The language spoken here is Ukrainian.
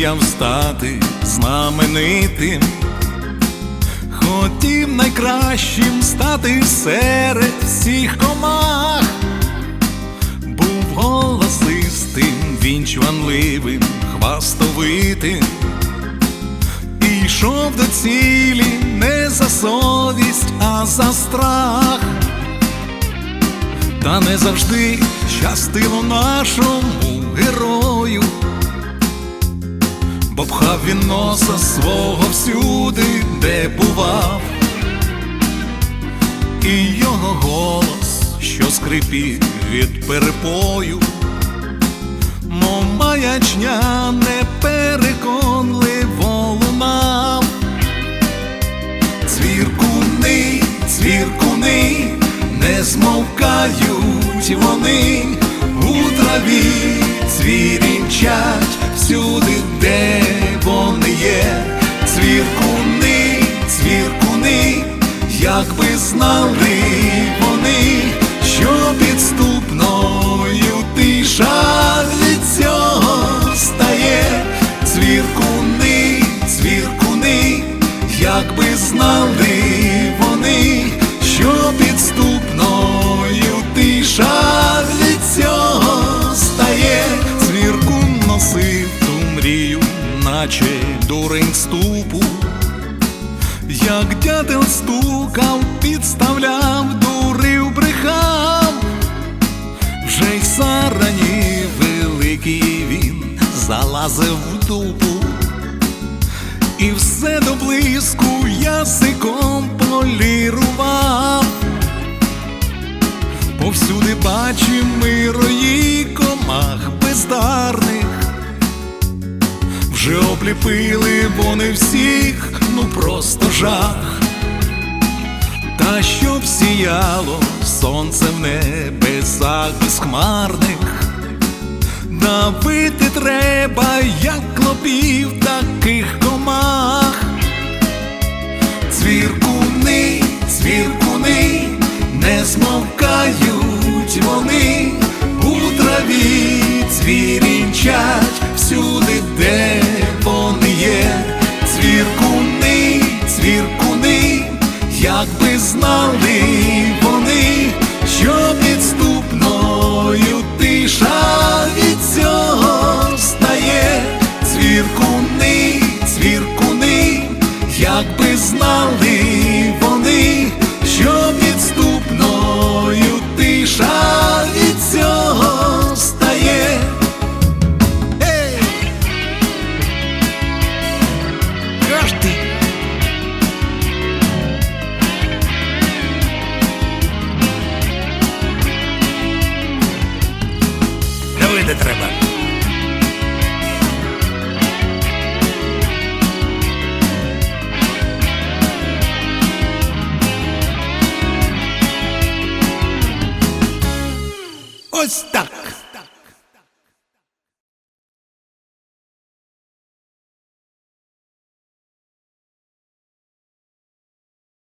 мріяв стати знаменитим, хотів найкращим стати серед всіх комах, був голосистим, він чванливим, хвастовитим, і до цілі не за совість, а за страх. Та не завжди щастило нашому герою, бо пхав він носа свого всюди, де бував, і його голос, що скрипів від перепою, мов маячня непереконливо лунав. Цвіркуни, цвіркуни, не змовкають вони у траві, цвірінчать всюди, де є. Цвіркуни, цвіркуни, якби знали вони, що підступною тиша від цього стає. Цвіркуни, цвіркуни, якби знали вони, що підступною дурень ступу, як дятел стукав, підставляв, дурив, брехав, вже й сарані великий він залазив в дупу. І все до блиску язиком полірував, повсюди бачимо рої обліпили вони всіх, ну просто жах. Та щоб сіяло сонце в небесах безхмарних. Давити треба, як клопів таких комах. Цвіркуни, цвіркуни, не змовкають вони у траві, цвірінчать всюди, якби знали вони, що підступною тиша Island.